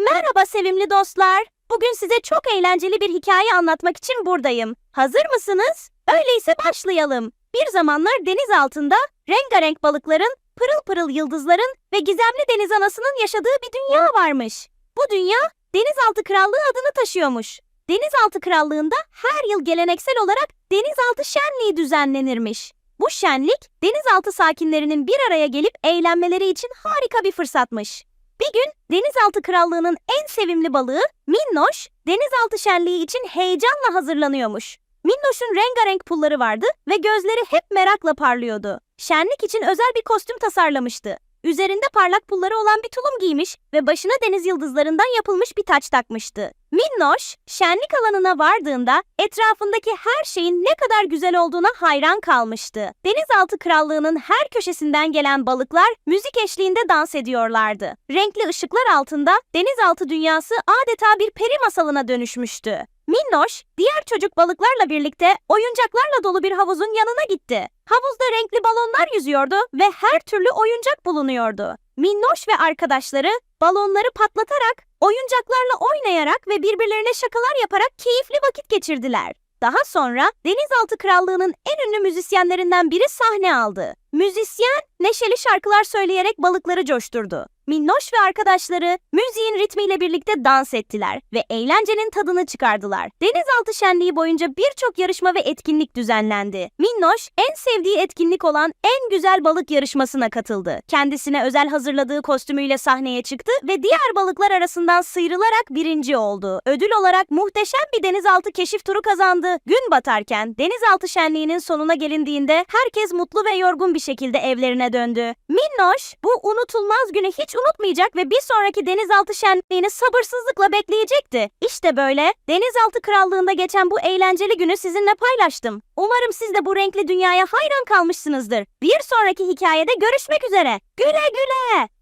Merhaba sevimli dostlar. Bugün size çok eğlenceli bir hikaye anlatmak için buradayım. Hazır mısınız? Öyleyse başlayalım. Bir zamanlar deniz altında rengarenk balıkların, pırıl pırıl yıldızların ve gizemli deniz anasının yaşadığı bir dünya varmış. Bu dünya Denizaltı Krallığı adını taşıyormuş. Denizaltı Krallığı'nda her yıl geleneksel olarak denizaltı şenliği düzenlenirmiş. Bu şenlik denizaltı sakinlerinin bir araya gelip eğlenmeleri için harika bir fırsatmış. Bir gün Denizaltı Krallığı'nın en sevimli balığı Minnoş, denizaltı şenliği için heyecanla hazırlanıyormuş. Minnoş'un rengarenk pulları vardı ve gözleri hep merakla parlıyordu. Şenlik için özel bir kostüm tasarlamıştı. Üzerinde parlak pulları olan bir tulum giymiş ve başına deniz yıldızlarından yapılmış bir taç takmıştı. Minnoş, şenlik alanına vardığında etrafındaki her şeyin ne kadar güzel olduğuna hayran kalmıştı. Denizaltı Krallığı'nın her köşesinden gelen balıklar müzik eşliğinde dans ediyorlardı. Renkli ışıklar altında denizaltı dünyası adeta bir peri masalına dönüşmüştü. Minnoş, diğer çocuk balıklarla birlikte oyuncaklarla dolu bir havuzun yanına gitti. Havuzda renkli balonlar yüzüyordu ve her türlü oyuncak bulunuyordu. Minnoş ve arkadaşları balonları patlatarak, oyuncaklarla oynayarak ve birbirlerine şakalar yaparak keyifli vakit geçirdiler. Daha sonra Denizaltı Krallığı'nın en ünlü müzisyenlerinden biri sahne aldı. Müzisyen neşeli şarkılar söyleyerek balıkları coşturdu. Minnoş ve arkadaşları müziğin ritmiyle birlikte dans ettiler ve eğlencenin tadını çıkardılar. Denizaltı şenliği boyunca birçok yarışma ve etkinlik düzenlendi. Minnoş en sevdiği etkinlik olan en güzel balık yarışmasına katıldı. Kendisine özel hazırladığı kostümüyle sahneye çıktı ve diğer balıklar arasından sıyrılarak birinci oldu. Ödül olarak muhteşem bir denizaltı keşif turu kazandı. Gün batarken denizaltı şenliğinin sonuna gelindiğinde herkes mutlu ve yorgun bir şekilde evlerine döndü. Minnoş bu unutulmaz günü hiç unutmayacak ve bir sonraki denizaltı şenliğini sabırsızlıkla bekleyecekti. İşte böyle denizaltı krallığında geçen bu eğlenceli günü sizinle paylaştım. Umarım siz de bu renkli dünyaya hayran kalmışsınızdır. Bir sonraki hikayede görüşmek üzere. Güle güle.